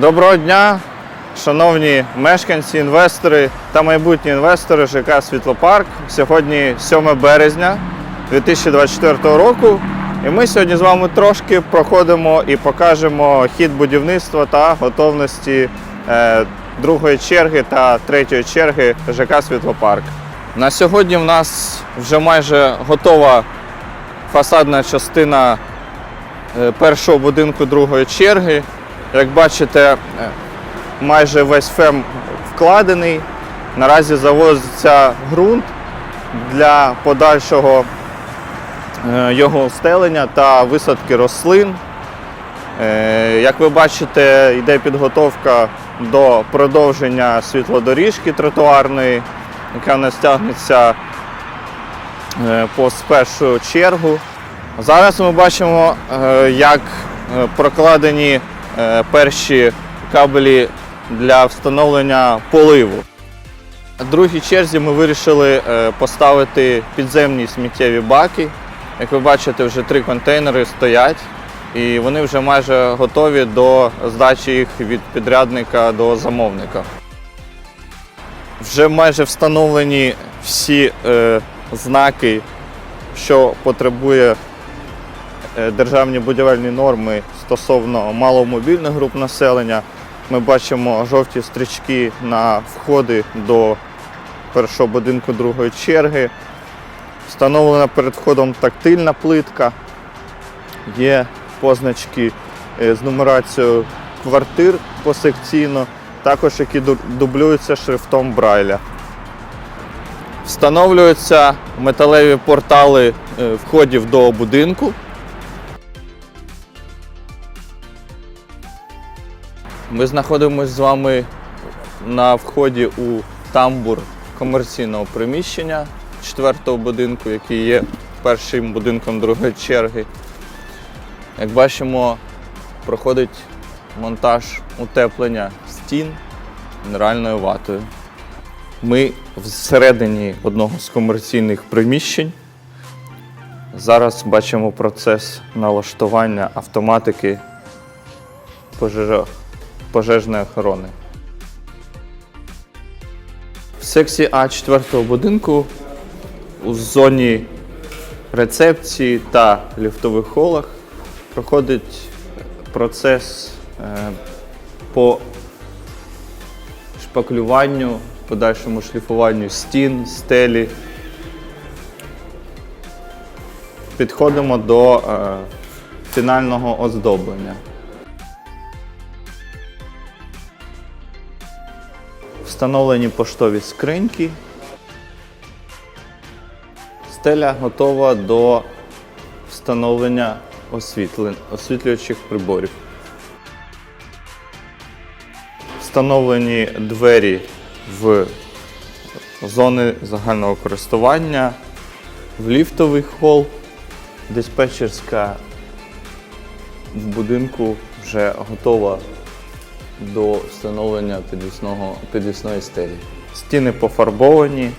Доброго дня, шановні мешканці, інвестори та майбутні інвестори ЖК Світлопарк. Сьогодні 7 березня 2024 року. І ми сьогодні з вами трошки проходимо і покажемо хід будівництва та готовності е, другої черги та третьої черги ЖК Світлопарк. На сьогодні в нас вже майже готова фасадна частина е, першого будинку другої черги. Як бачите, е, майже весь фем вкладений. Наразі завозиться ґрунт для подальшого е, його стелення та висадки рослин. Е, Як ви бачите, йде підготовка до продовження світлодоріжки тротуарної, яка в нас тягнеться по першу чергу. Зараз ми бачимо, як прокладені перші кабелі для встановлення поливу. В другій черзі ми вирішили е, поставити підземні сміттєві баки. Як ви бачите, вже три контейнери стоять і вони вже майже готові до здачі їх від підрядника до замовника. Вже майже встановлені всі е, знаки, що потребує е, державні будівельні норми стосовно маломобільних груп населення. Ми бачимо жовті стрічки на входи до першого будинку другої черги. Встановлена перед входом тактильна плитка. Є позначки е, з нумерацією квартир посекційно, також які дублюються шрифтом Брайля. Встановлюються металеві портали е, входів до будинку. Ми знаходимося з вами на вході у тамбур комерційного приміщення четвертого будинку, який є першим будинком другої черги. Як бачимо, проходить монтаж утеплення стін мінеральною ватою. Ми всередині одного з комерційних приміщень. Зараз бачимо процес налаштування автоматики пожежо- пожежної охорони. В секції А 4 будинку у зоні рецепції та ліфтових холах проходить процес е, по шпаклюванню, подальшому шліфуванню стін, стелі. Підходимо до е, фінального оздоблення. Встановлені поштові скриньки. Стеля готова до встановлення освітлюючих приборів. Встановлені двері в зони загального користування, в ліфтовий хол, диспетчерська в будинку вже готова до встановлення підвісного, підвісної стелі. Стіни пофарбовані,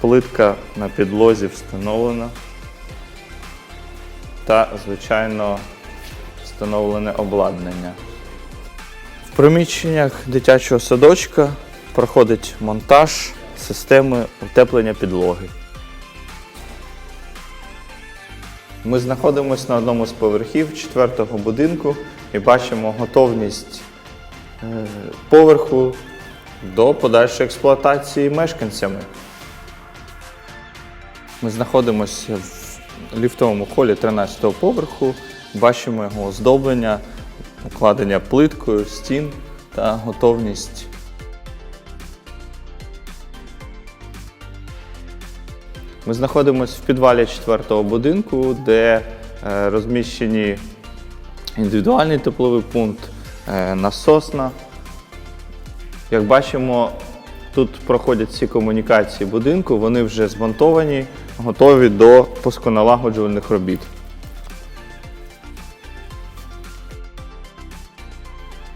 плитка на підлозі встановлена та, звичайно, встановлене обладнання. В приміщеннях дитячого садочка проходить монтаж системи утеплення підлоги. Ми знаходимося на одному з поверхів четвертого будинку і бачимо готовність поверху до подальшої експлуатації мешканцями. Ми знаходимося в ліфтовому холі 13-го поверху, бачимо його оздоблення, укладення плиткою, стін та готовність. Ми знаходимося в підвалі 4-го будинку, де е, розміщені індивідуальний тепловий пункт, е, насосна. Як бачимо, тут проходять всі комунікації будинку, вони вже змонтовані, готові до пусконалагоджувальних робіт.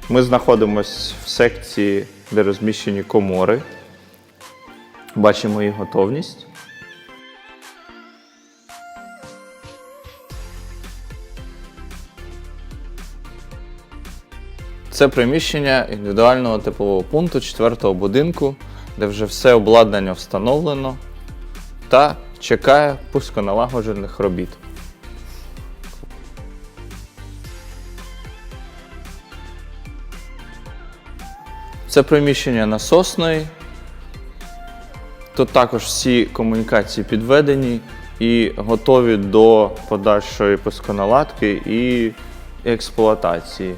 Ми знаходимося в секції, де розміщені комори. Бачимо їх готовність. Це приміщення індивідуального теплового пункту 4-го будинку, де вже все обладнання встановлено та чекає пусконалагоджених робіт. Це приміщення насосної. Тут також всі комунікації підведені і готові до подальшої пусконаладки і експлуатації.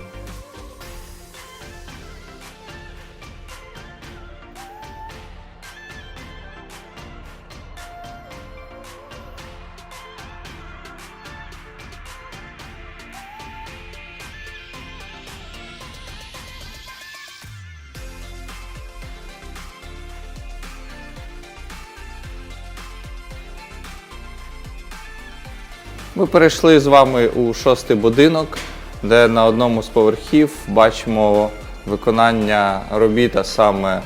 Ми перейшли з вами у шостий будинок, де на одному з поверхів бачимо виконання робіт, а саме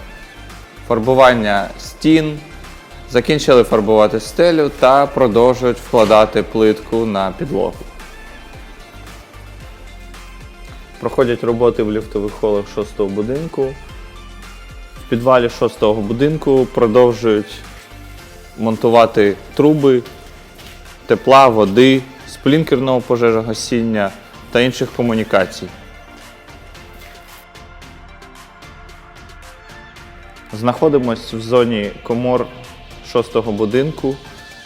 фарбування стін. Закінчили фарбувати стелю та продовжують вкладати плитку на підлогу. Проходять роботи в ліфтових холах шостого будинку. В підвалі шостого будинку продовжують монтувати труби тепла, води, сплінкерного пожежогасіння та інших комунікацій. Знаходимось в зоні комор шостого будинку.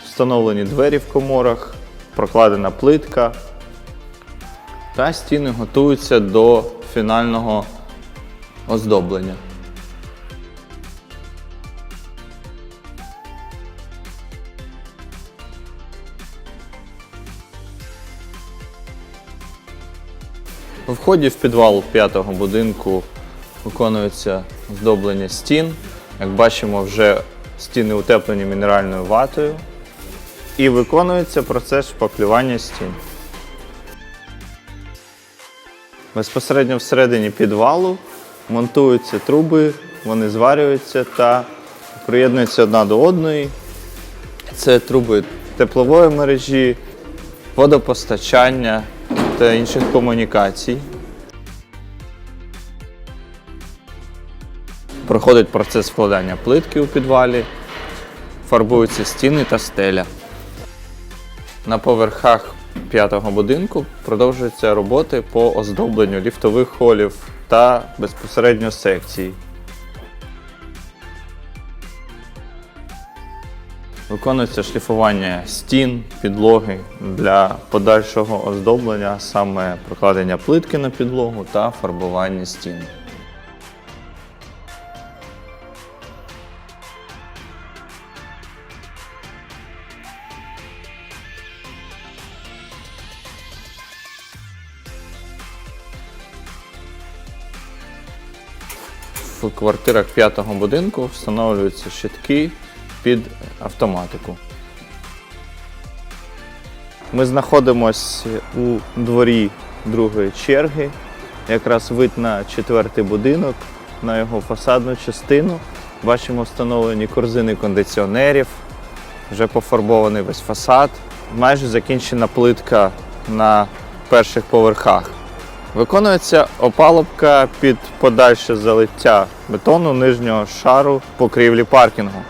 Встановлені двері в коморах, прокладена плитка та стіни готуються до фінального оздоблення. Вході в підвал п'ятого будинку виконується оздоблення стін. Як бачимо, вже стіни утеплені мінеральною ватою. І виконується процес шпаклювання стін. Безпосередньо всередині підвалу монтуються труби, вони зварюються та приєднуються одна до одної. Це труби теплової мережі, водопостачання та інших комунікацій. Проходить процес вкладання плитки у підвалі, фарбуються стіни та стеля. На поверхах п'ятого будинку продовжуються роботи по оздобленню ліфтових холів та безпосередньо секцій. Виконується шліфування стін, підлоги для подальшого оздоблення, саме прокладення плитки на підлогу та фарбування стін. Квартирах п'ятого будинку встановлюються щитки під автоматику. Ми знаходимося у дворі другої черги. Якраз вид на четвертий будинок, на його фасадну частину. Бачимо встановлені корзини кондиціонерів, вже пофарбований весь фасад. Майже закінчена плитка на перших поверхах. Виконується опалубка під подальше залиття бетону нижнього шару покрівлі паркінгу.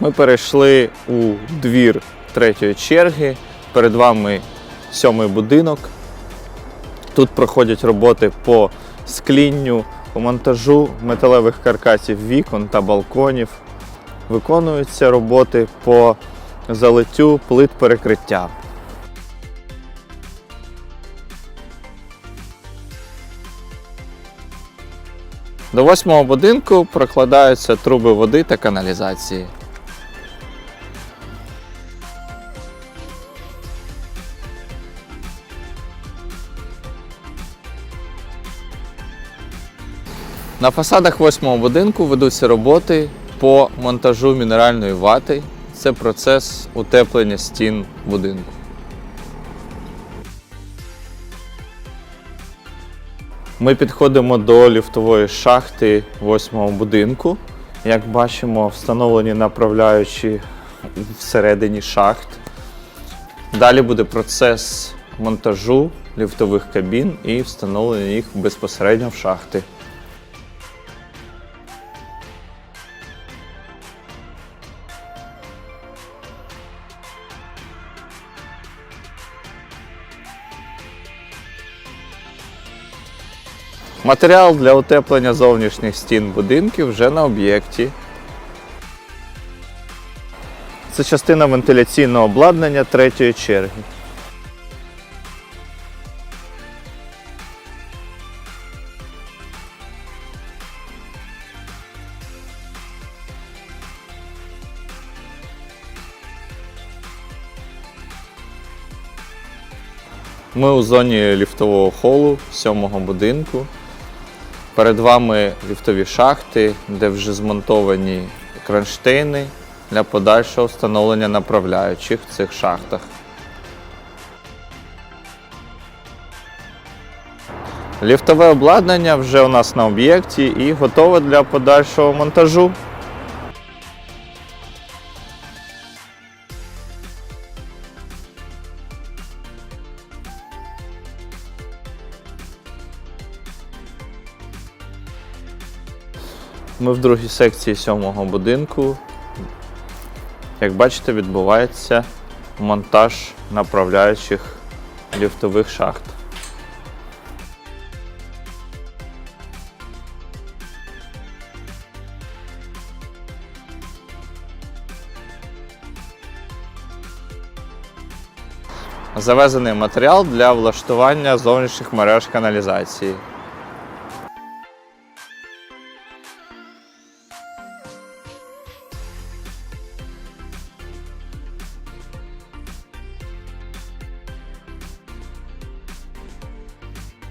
Ми перейшли у двір третьої черги. Перед вами сьомий будинок. Тут проходять роботи по склінню, по монтажу металевих каркасів вікон та балконів. Виконуються роботи по залиттю плит перекриття. До восьмого будинку прокладаються труби води та каналізації. На фасадах восьмого будинку ведуться роботи по монтажу мінеральної вати. Це процес утеплення стін будинку. Ми підходимо до ліфтової шахти восьмого будинку. Як бачимо, встановлені направляючі всередині шахт. Далі буде процес монтажу ліфтових кабін і встановлення їх безпосередньо в шахти. Матеріал для утеплення зовнішніх стін будинків вже на об'єкті. Це частина вентиляційного обладнання третьої черги. Ми у зоні ліфтового холу сьомого будинку. Перед вами ліфтові шахти, де вже змонтовані кронштейни для подальшого встановлення направляючих в цих шахтах. Ліфтове обладнання вже у нас на об'єкті і готове для подальшого монтажу. Ми в другій секції сьомого будинку. Як бачите, відбувається монтаж направляючих ліфтових шахт. Завезений матеріал для влаштування зовнішніх мереж каналізації.